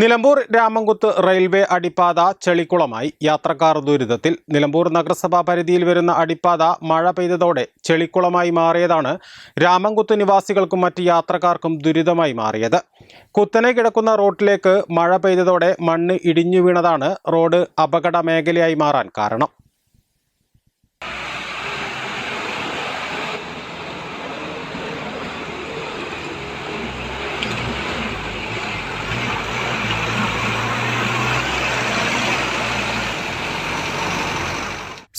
Nilambur Ramamkuthu railway അടിപ്പാത ചെളിക്കുളമായി. യാത്രക്കാർ ദുരിതത്തിൽ. നിലമ്പൂർ നഗരസഭാ പരിധിയിൽ വരുന്ന അടിപ്പാത മഴ പെയ്തതോടെ ചെളിക്കുളമായി മാറിയതാണ് രാമംകുത്ത് നിവാസികൾക്കും മറ്റ് യാത്രക്കാർക്കും ദുരിതമായി മാറിയത്. കുത്തനെ കിടക്കുന്ന റോഡിലേക്ക് മഴ പെയ്തതോടെ മണ്ണ് ഇടിഞ്ഞു വീണതാണ് റോഡ് അപകട മേഖലയായി മാറാൻ കാരണം.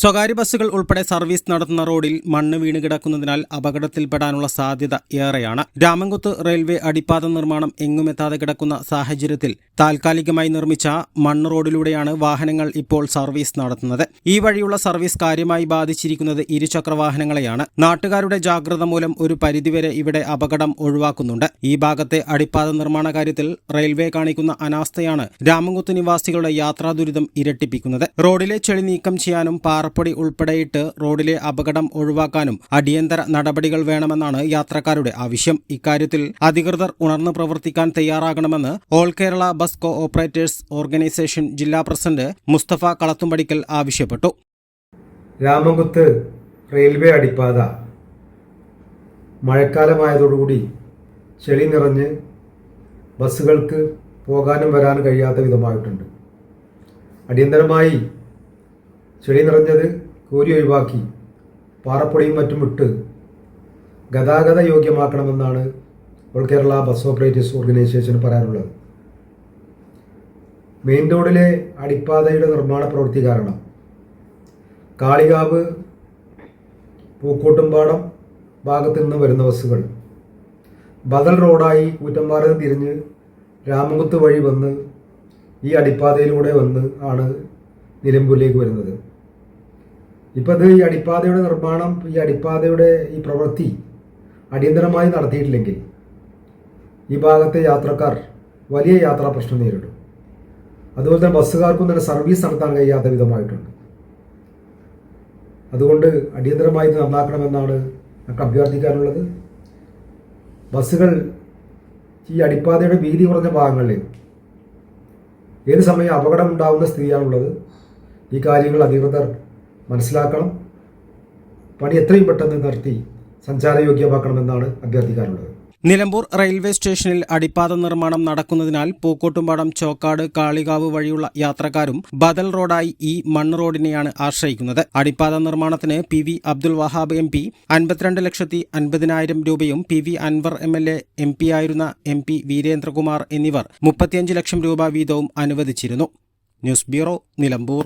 സ്വകാര്യ ബസ്സുകൾ ഉൾപ്പെടെ സർവീസ് നടത്തുന്ന റോഡിൽ മണ്ണ് വീണ് കിടക്കുന്നതിനാൽ അപകടത്തിൽപ്പെടാനുള്ള സാധ്യത ഏറെയാണ്. രാമൻകുത്ത് റെയിൽവേ അടിപ്പാത നിർമ്മാണം എങ്ങുമെത്താതെ കിടക്കുന്ന സാഹചര്യത്തിൽ താൽക്കാലികമായി നിർമ്മിച്ച മണ്ണ് റോഡിലൂടെയാണ് വാഹനങ്ങൾ ഇപ്പോൾ സർവീസ് നടത്തുന്നത്. ഈ വഴിയുള്ള സർവീസ് കാര്യമായി ബാധിച്ചിരിക്കുന്നത് ഇരുചക്ര വാഹനങ്ങളെയാണ് നാട്ടുകാരുടെ ജാഗ്രത മൂലം ഒരു പരിധിവരെ ഇവിടെ അപകടം ഒഴിവാക്കുന്നുണ്ട്. ഈ ഭാഗത്തെ അടിപ്പാത നിർമ്മാണ കാര്യത്തിൽ റെയിൽവേ കാണിക്കുന്ന അനാസ്ഥയാണ് രാമൻകുത്ത് നിവാസികളുടെ യാത്രാ ദുരിതം ഇരട്ടിപ്പിക്കുന്നത്. റോഡിലെ ചെളി നീക്കം ചെയ്യാനും പാറപ്പൊടി ഉൾപ്പെടെയിട്ട് റോഡിലെ അപകടം ഒഴിവാക്കാനും അടിയന്തര നടപടികൾ വേണമെന്നാണ് യാത്രക്കാരുടെ ആവശ്യം. ഇക്കാര്യത്തിൽ അധികൃതർ ഉണർന്നു പ്രവർത്തിക്കാൻ തയ്യാറാകണമെന്ന് all Kerala bus co operators organisation ജില്ലാ പ്രസിഡന്റ് മുസ്തഫ കളത്തുംപടിക്കൽ ആവശ്യപ്പെട്ടു. രാമകുത്ത് റെയിൽവേ അടിപ്പാത. മഴക്കാലമായതോടുകൂടി ചെളി നിറഞ്ഞ് ബസ്സുകൾക്ക് പോകാനും വരാനും കഴിയാത്ത വിധമായിട്ടുണ്ട്. അടിയന്തരമായി ചെളി നിറഞ്ഞത് കൂരി ഒഴിവാക്കി പാറപ്പൊടിയും മറ്റും ഇട്ട് ഗതാഗത യോഗ്യമാക്കണമെന്നാണ് ഓൾ കേരള ബസ് ഓപ്പറേറ്റേഴ്സ് ഓർഗനൈസേഷന് പറയാനുള്ളത്. മെയിൻ റോഡിലെ അടിപ്പാതയുടെ നിർമ്മാണ പ്രവൃത്തി കാരണം കാളികാവ് പൂക്കോട്ടുംപാടം ഭാഗത്തു നിന്ന് വരുന്ന ബസ്സുകൾ. ബദൽ റോഡായി കൂറ്റമ്പാറ തിരിഞ്ഞ് രാമകുത്ത് വഴി വന്ന് ഈ അടിപ്പാതയിലൂടെ വന്ന് ആണ് നിലമ്പൂരിലേക്ക് വരുന്നത്. ഇപ്പോൾ ഇത് ഈ അടിപ്പാതയുടെ നിർമ്മാണം ഈ അടിപ്പാതയുടെ ഈ പ്രവൃത്തി അടിയന്തരമായി നടത്തിയിട്ടില്ലെങ്കിൽ ഈ ഭാഗത്തെ യാത്രക്കാർ വലിയ യാത്രാ പ്രശ്നം നേരിടും. അതുപോലെ തന്നെ ബസ്സുകാർക്കും തന്നെ സർവീസ് നടത്താൻ കഴിയാത്ത വിധമായിട്ടുണ്ട്. അതുകൊണ്ട് അടിയന്തരമായി ഇത് നന്നാക്കണമെന്നാണ് ഞങ്ങൾക്ക് അഭ്യർത്ഥിക്കാനുള്ളത്. ബസ്സുകൾ ഈ അടിപ്പാതയുടെ വീതി കുറഞ്ഞ ഭാഗങ്ങളിൽ ഏത് സമയം അപകടം ഉണ്ടാകുന്ന സ്ഥിതിയാണുള്ളത്? ഈ കാര്യങ്ങൾ അധികൃതർ മനസ്സിലാക്കണം. പണി എത്രയും പെട്ടെന്ന് നിർത്തി സഞ്ചാരയോഗ്യമാക്കണമെന്നാണ് അഭ്യർത്ഥിക്കാനുള്ളത്. നിലമ്പൂർ റെയിൽവേ സ്റ്റേഷനിൽ അടിപ്പാത നിർമ്മാണം നടക്കുന്നതിനാൽ പൂക്കോട്ടുംപാടം ചോക്കാട് കാളികാവ് വഴിയുള്ള യാത്രക്കാരും ബദൽ റോഡായി ഈ മണ്ണ് റോഡിനെയാണ് ആശ്രയിക്കുന്നത്. അടിപ്പാത നിർമ്മാണത്തിന് P V Abdul Wahab M P അൻപത്തിരണ്ട് ലക്ഷത്തി അൻപതിനായിരം രൂപയും P V Anvar M L A M P ആയിരുന്ന എം പി വീരേന്ദ്രകുമാർ എന്നിവർ മുപ്പത്തിയഞ്ച് ലക്ഷം രൂപ വീതവും അനുവദിച്ചിരുന്നു. News bureau Nilambur.